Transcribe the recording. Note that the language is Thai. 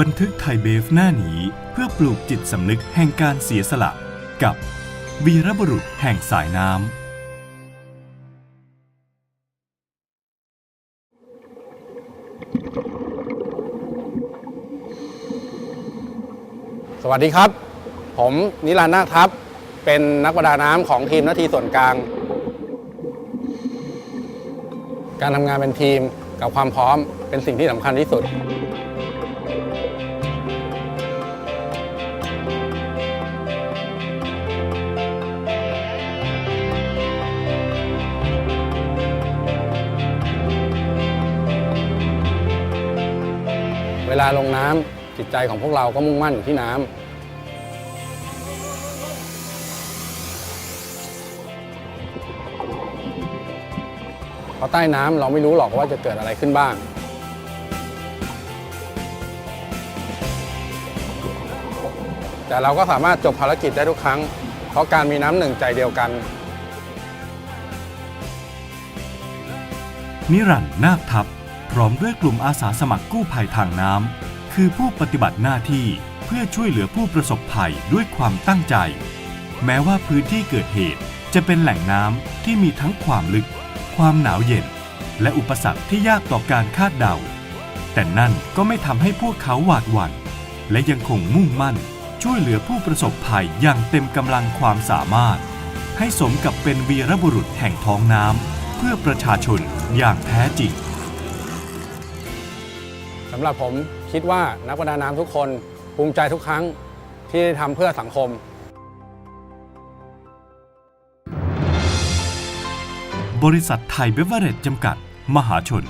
บันทึกไทยเบฟหน้าหนีเพื่อปลูกจิตสำนึกแห่งการเสียสละ กับวีรบุรุษแห่งสายน้ำสวัสดีครับ ผมนิรันดร์นาคทัพ เป็นนักประดาน้ำของทีมนาทีส่วนกลาง การทำงานเป็นทีมกับความพร้อมเป็นสิ่งที่สำคัญที่สุด เวลาลงน้ำจิตใจของพวกเราก็มุ่งมั่นอยู่ที่น้ำเพราะใต้น้ำเราไม่รู้หรอกว่าจะเกิดอะไรขึ้นบ้าง แต่เราก็สามารถจบภารกิจได้ทุกครั้ง เพราะการมีน้ำหนึ่งใจเดียวกัน นิรันดร์นาคทัพ พร้อมด้วยกลุ่มอาสาสมัครกู้ภัยทางน้ำ คือผู้ปฏิบัติหน้าที่เพื่อช่วยเหลือผู้ประสบภัยด้วยความตั้งใจ แม้ว่าพื้นที่เกิดเหตุจะเป็นแหล่งน้ำที่มีทั้งความลึก ความหนาวเย็น และอุปสรรคที่ยากต่อการคาดเดา แต่นั่นก็ไม่ทำให้พวกเขาหวาดหวั่น และยังคงมุ่งมั่น ช่วยเหลือผู้ประสบภัยอย่างเต็มกำลังความสามารถ ให้สมกับเป็นวีรบุรุษแห่งท้องน้ำเพื่อประชาชนอย่างแท้จริง สำหรับผมคิดว่านักประดาน้ำทุกคนภูมิใจทุกครั้งที่ได้ทำเพื่อสังคม บริษัทไทยเบเวอเรจจำกัด มหาชน